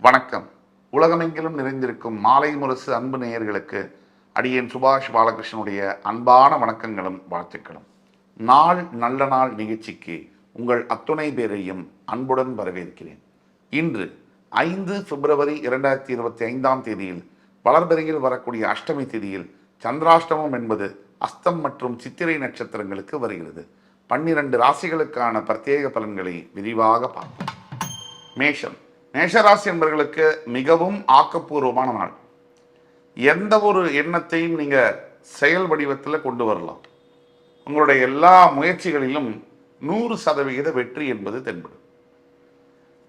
வணக்கம். உலகமெங்கிலும் நிறைந்திருக்கும் மாலை முரசு அன்பு நேயர்களுக்கு அடியேன் சுபாஷ் பாலகிருஷ்ணனுடைய அன்பான வணக்கங்களும் வாழ்த்துக்களும். நாள் நல்ல நாள் நிகழ்ச்சிக்கு உங்கள் அத்துணை பேரையும் அன்புடன் வரவேற்கிறேன். இன்று ஐந்து பிப்ரவரி இரண்டாயிரத்தி இருபத்தி ஐந்தாம் தேதியில் வளர்பிறையில் வரக்கூடிய அஷ்டமி தேதியில் சந்திராஷ்டமம் என்பது அஸ்தம் மற்றும் சித்திரை நட்சத்திரங்களுக்கு வருகிறது. பன்னிரண்டு ராசிகளுக்கான பிரத்யேக பலன்களை விரிவாக பார்ப்போம். மேஷம். மேஷராசி என்பவர்களுக்கு மிகவும் ஆக்கப்பூர்வமான நாள். எந்த ஒரு எண்ணத்தையும் நீங்கள் செயல் வடிவத்தில் கொண்டு வரலாம். உங்களுடைய எல்லா முயற்சிகளிலும் நூறு சதவிகித வெற்றி என்பது தென்படும்.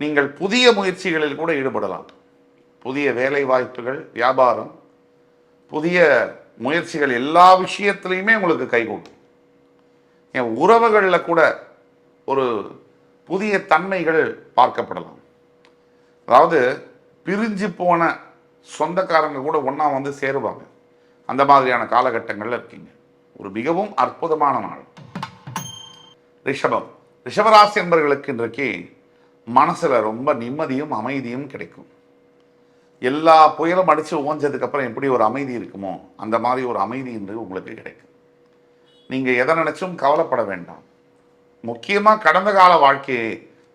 நீங்கள் புதிய முயற்சிகளில் கூட ஈடுபடலாம். புதிய வேலை வாய்ப்புகள் வியாபாரம் புதிய முயற்சிகள் எல்லா விஷயத்திலையுமே உங்களுக்கு கைகூடும் என் உறவுகளில் கூட ஒரு புதிய தன்மைகள் பார்க்கப்படலாம். அதாவது பிரிஞ்சு போன சொந்தக்காரங்க கூட ஒன்றா வந்து சேருவாங்க. அந்த மாதிரியான காலகட்டங்களில் இருக்கீங்க. ஒரு மிகவும் அற்புதமான நாள். ரிஷபம். ரிஷபராசி என்பவர்களுக்கு இன்றைக்கு மனசில் ரொம்ப நிம்மதியும் அமைதியும் கிடைக்கும். எல்லா புயலும் அடித்து ஓஞ்சதுக்கப்புறம் எப்படி ஒரு அமைதி இருக்குமோ அந்த மாதிரி ஒரு அமைதி என்று உங்களுக்கு கிடைக்கும். நீங்கள் எதை நினச்சும் கவலைப்பட வேண்டாம். முக்கியமாக கடந்த கால வாழ்க்கையை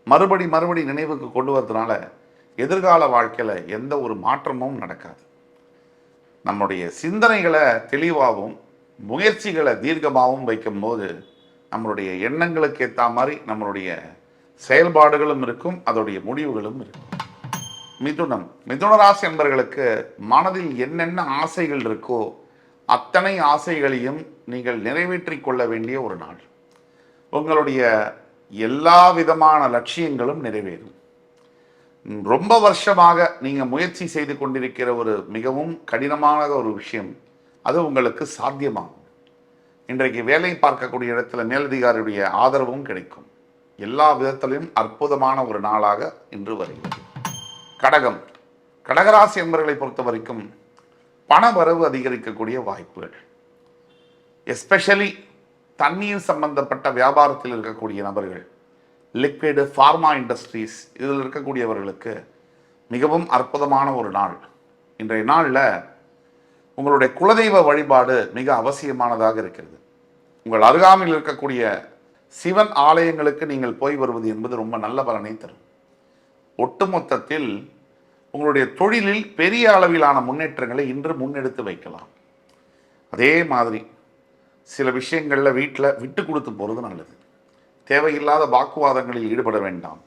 மறுபடி மறுபடி நினைவுக்கு கொண்டு வரதுனால எதிர்கால வாழ்க்கையில் எந்த ஒரு மாற்றமும் நடக்காது. நம்முடைய சிந்தனைகளை தெளிவாகவும் முயற்சிகளை தீர்க்கமாகவும் வைக்கும்போது நம்மளுடைய எண்ணங்களுக்கு ஏற்ற மாதிரி நம்மளுடைய செயல்பாடுகளும் இருக்கும் அதோடைய முடிவுகளும் இருக்கும். மிதுனம் மிதுனராசி என்பர்களுக்கு மனதில் என்னென்ன ஆசைகள் இருக்கோ அத்தனை ஆசைகளையும் நீங்கள் நிறைவேற்றி கொள்ள வேண்டிய ஒரு நாள். உங்களுடைய எல்லா விதமான லட்சியங்களும் நிறைவேறும். ரொம்ப வருஷமாக நீங்கள் முயற்சி செய்து கொண்டிருக்கிற ஒரு மிகவும் கடினமான ஒரு விஷயம் அது உங்களுக்கு சாத்தியமாகும். இன்றைக்கு வேலை பார்க்கக்கூடிய இடத்துல மேலதிகாரியுடைய ஆதரவும் கிடைக்கும். எல்லா விதத்திலும் அற்புதமான ஒரு நாளாக இன்று வருகிறது. கடகம். கடகராசி என்பர்களை பொறுத்த வரைக்கும் பண வரவு அதிகரிக்கக்கூடிய வாய்ப்புகள். எஸ்பெஷலி தண்ணீர் சம்பந்தப்பட்ட வியாபாரத்தில் இருக்கக்கூடிய நபர்கள். லிக்விடு ஃபார்மா இண்டஸ்ட்ரீஸ் இதில் இருக்கக்கூடியவர்களுக்கு மிகவும் அற்புதமான ஒரு நாள். இன்றைய நாளில் உங்களுடைய குலதெய்வ வழிபாடு மிக அவசியமானதாக இருக்கிறது. உங்கள் அருகாமையில் இருக்கக்கூடிய சிவன் ஆலயங்களுக்கு நீங்கள் போய் வருவது என்பது ரொம்ப நல்ல பலனை தரும். ஒட்டுமொத்தத்தில் உங்களுடைய தொழிலில் பெரிய அளவிலான முன்னேற்றங்களை இன்று முன்னெடுத்து வைக்கலாம். அதே மாதிரி சில விஷயங்களில் வீட்டில் விட்டு கொடுத்து போகிறது நல்லது. தேவையில்லாத வாக்குவாதங்களில் ஈடுபட வேண்டாம்.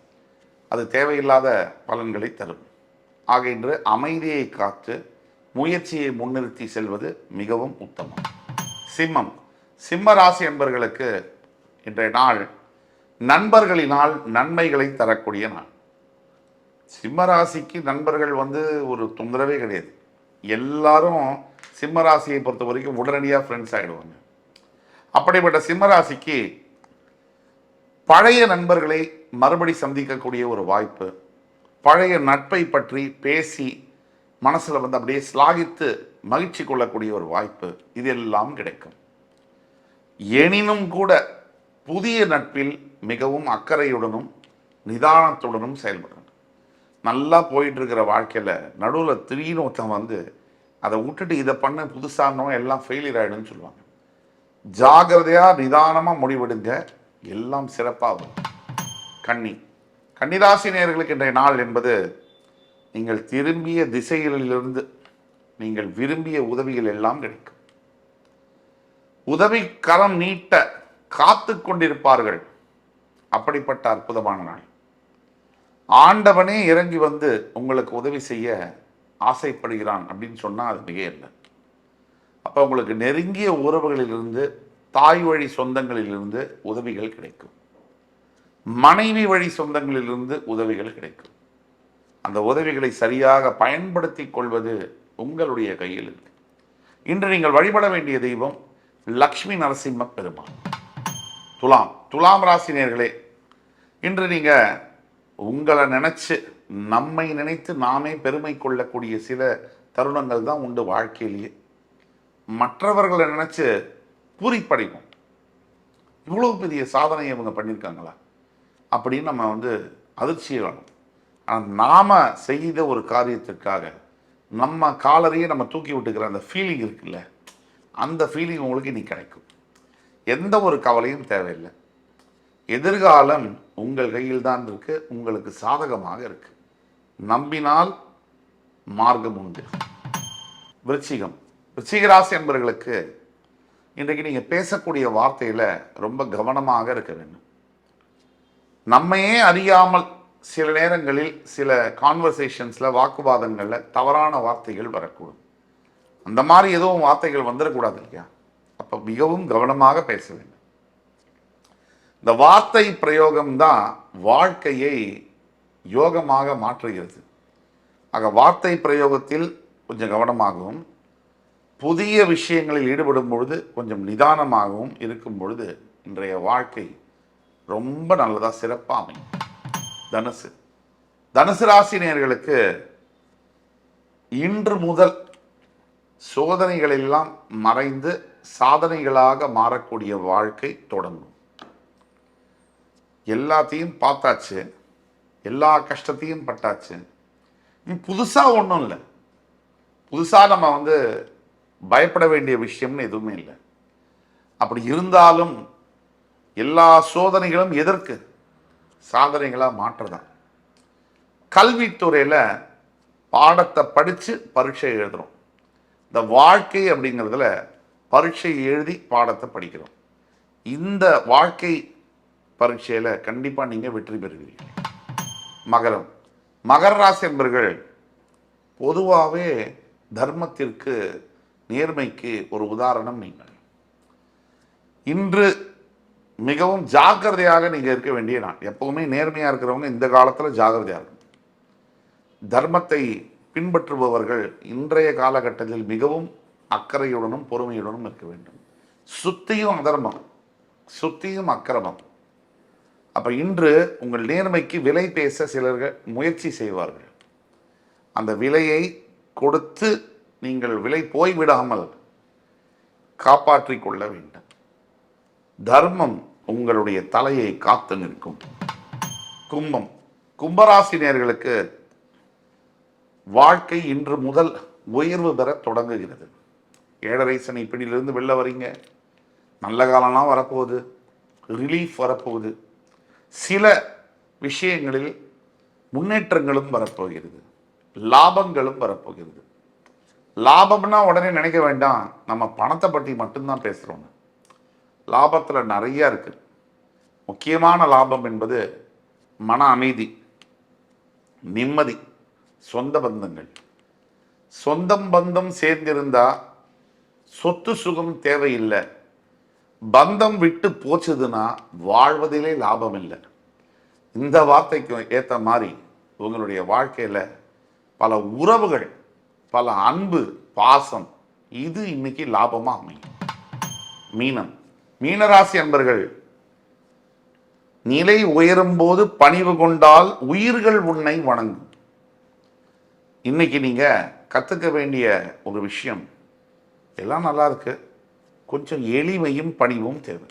அது தேவையில்லாத பலன்களை தரும். ஆக இன்று அமைதியை காத்து முயற்சியை முன்னிறுத்தி செல்வது மிகவும் உத்தமம். சிம்மம். சிம்ம ராசி என்பர்களுக்கு இன்றைய நாள் நண்பர்களினால் நன்மைகளை தரக்கூடிய நாள். சிம்ம ராசிக்கு நண்பர்கள் வந்து ஒரு தொந்தரவே கிடையாது. எல்லாரும் சிம்ம ராசியை பொறுத்த வரைக்கும் உடனடியாக ஃப்ரெண்ட்ஸ் ஆகிடுவாங்க அப்படிப்பட்ட சிம்ம ராசிக்கு பழைய நண்பர்களை மறுபடி சந்திக்கக்கூடிய ஒரு வாய்ப்பு பழைய நட்பை பற்றி பேசி மனசில் வந்து அப்படியே ஸ்லாகித்து மகிழ்ச்சி கொள்ளக்கூடிய ஒரு வாய்ப்பு இதெல்லாம் கிடைக்கும். எனினும் கூட புதிய நட்பில் மிகவும் அக்கறையுடனும் நிதானத்துடனும் செயல்படணும். நல்லா போயிட்டுருக்கிற வாழ்க்கையில் நடுவில் திடீர்னு ஒருத்தன் வந்து அதை விட்டுட்டு இதை பண்ண புதுசானவன் எல்லாம் ஃபெயிலியர் ஆகிடும்னு சொல்லுவாங்க. ஜாகிரதையாக நிதானமாக முடிவெடுங்க. எல்லாம் சிறப்பாகும். கன்னி. கன்னிராசினியர்களுக்கு இன்றைய நாள் என்பது நீங்கள் திரும்பிய திசைகளிலிருந்து நீங்கள் விரும்பிய உதவிகள் எல்லாம் கிடைக்கும். உதவி கரம் நீட்ட காத்து கொண்டிருப்பார்கள். அப்படிப்பட்ட அற்புதமான நாள். ஆண்டவனே இறங்கி வந்து உங்களுக்கு உதவி செய்ய ஆசைப்படுகிறான் அப்படின்னு சொன்னால் அது மிக இல்லை அப்போ உங்களுக்கு நெருங்கிய உறவுகளிலிருந்து தாய் வழி சொந்தங்களிலிருந்து உதவிகள் கிடைக்கும். மனைவி வழி சொந்தங்களிலிருந்து உதவிகள் கிடைக்கும். அந்த உதவிகளை சரியாக பயன்படுத்தி கொள்வது உங்களுடைய கையில் இருக்கு. இன்று நீங்கள் வழிபட வேண்டிய தெய்வம் லக்ஷ்மி நரசிம்ம பெருமாள். துலாம் துலாம் ராசினியர்களே இன்று நீங்கள் உங்களை நினச்சி நம்மை நினைத்து நாமே பெருமை கொள்ளக்கூடிய சில தருணங்கள் தான் உண்டு வாழ்க்கையிலேயே. மற்றவர்களை நினச்சி பூரிப்படைவோம். இவ்வளோ பெரிய சாதனையை இவங்க பண்ணியிருக்காங்களா? அப்படின்னு நம்ம வந்து அதிர்ச்சியை வேணும் ஆனால் நாம் செய்த ஒரு காரியத்திற்காக நம்ம காலரையே நம்ம தூக்கி விட்டுக்கிற அந்த ஃபீலிங் இருக்குல்ல அந்த ஃபீலிங் உங்களுக்கு இன்னைக்கு கிடைக்கும். எந்த ஒரு கவலையும் தேவையில்லை. எதிர்காலம் உங்கள் கையில் தான் இருக்கு உங்களுக்கு சாதகமாக இருக்கு. நம்பினால் மார்க்கம் உண்டு. விருச்சிகம். விருச்சிக ராசி என்பவர்களுக்கு இன்றைக்கு நீங்கள் பேசக்கூடிய வார்த்தையில் ரொம்ப கவனமாக இருக்க வேண்டும். நம்மையே அறியாமல் சில நேரங்களில் சில கான்வர்சேஷன்ஸில் வாக்குவாதங்களில் தவறான வார்த்தைகள் வரக்கூடும். அந்த மாதிரி எதுவும் வார்த்தைகள் வந்துடக்கூடாது இல்லையா? அப்போ மிகவும் கவனமாக பேச வேண்டும். இந்த வார்த்தை பிரயோகம்தான் வாழ்க்கையை யோகமாக மாற்றுகிறது. ஆக வார்த்தை பிரயோகத்தில் கொஞ்சம் கவனமாகவும் புதிய விஷயங்களில் ஈடுபடும் பொழுது கொஞ்சம் நிதானமாகவும் இருக்கும் பொழுது இன்றைய வாழ்க்கை ரொம்ப நல்லதாக சிறப்பாக அமையும் தனுசு தனுசு ராசினியர்களுக்கு இன்று முதல் சோதனைகள் எல்லாம் மறைந்து சாதனைகளாக மாறக்கூடிய வாழ்க்கை தொடங்கும். எல்லாத்தையும் பார்த்தாச்சு. எல்லா கஷ்டத்தையும் பட்டாச்சு. புதுசாக ஒன்றும் இல்லை. புதுசாக நம்ம வந்து பயப்பட வேண்டிய விஷயம்னு எதுவுமே இல்லை. அப்படி இருந்தாலும் எல்லா சோதனைகளும் எதற்கு? சாதனைகளாக மாற்றதான். கல்வித்துறையில் பாடத்தை படித்து பரீட்சை எழுதுகிறோம் இந்த வாழ்க்கை அப்படிங்கிறதுல பரீட்சை எழுதி பாடத்தை படிக்கிறோம். இந்த வாழ்க்கை பரீட்சையில் கண்டிப்பாக நீங்கள் வெற்றி பெறுவீர்கள். மகரம். மகர ராசி என்பர்கள் பொதுவாகவே தர்மத்திற்கு நேர்மைக்கு ஒரு உதாரணம் நீங்கள். இன்று மிகவும் ஜாக்கிரதையாக நீங்கள் இருக்க வேண்டிய நான் எப்பவுமே நேர்மையாக இருக்கிறவங்க இந்த காலத்தில் ஜாக்கிரதையாக இருக்கும் தர்மத்தை பின்பற்றுபவர்கள் இன்றைய காலகட்டத்தில் மிகவும் அக்கறையுடனும் பொறுமையுடனும் இருக்க வேண்டும். சுத்தியும் அதர்மம் சுத்தியும் அக்கிரமம். அப்போ இன்று உங்கள் நேர்மைக்கு விலை பேச சிலர்கள் முயற்சி செய்வார்கள். அந்த விலையை கொடுத்து நீங்கள் விலை போய்விடாமல் காப்பாற்றிக் கொள்ள வேண்டும். தர்மம் உங்களுடைய தலையை காத்து நிற்கும். கும்பம். கும்பராசினியர்களுக்கு வாழ்க்கை இன்று முதல் உயர்வு பெற தொடங்குகிறது. ஏழரை சனி பிடியிலிருந்து வெளில வரீங்க. நல்ல காலம்லாம் வரப்போகுது. ரிலீஃப் வரப்போகுது. சில விஷயங்களில் முன்னேற்றங்களும் வரப்போகிறது. லாபங்களும் வரப்போகிறது. லாபம்னா உடனே நினைக்க வேண்டாம். நம்ம பணத்தை பற்றி மட்டும்தான் பேசுகிறோம் லாபத்தில் நிறைய இருக்குது முக்கியமான லாபம் என்பது மன அமைதி நிம்மதி சொந்த பந்தங்கள். சொந்தம் பந்தம் சேர்ந்திருந்தா சொத்து சுகம் தேவையில்லை. பந்தம் விட்டு போச்சுதுன்னா வாழ்வதிலே லாபம் இல்லை. இந்த வார்த்தைக்கு ஏற்ற மாதிரி உங்களுடைய வாழ்க்கையில் பல உறவுகள் பல அன்பு பாசம் இது இன்னைக்கு லாபமாக அமையும். மீனம். மீனராசி அன்பர்கள் நிலை உயரும் போது பணிவு கொண்டால் உயிர்கள் உன்னை வணங்கும். இன்னைக்கு நீங்க கத்துக்க வேண்டிய ஒரு விஷயம் எல்லாம் நல்லா இருக்கு. கொஞ்சம் எளிமையும் பணிவும் தேவை.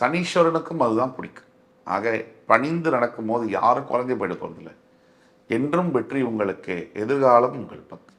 சனீஸ்வரனுக்கும் அதுதான் பிடிக்கும். ஆக பணிந்து நடக்கும்போது யாரும் குறைஞ்சு போயிட போறதில்லை. என்றும் வெற்றி உங்களுக்கு எதிர்காலம் உங்கள் பக்கம்.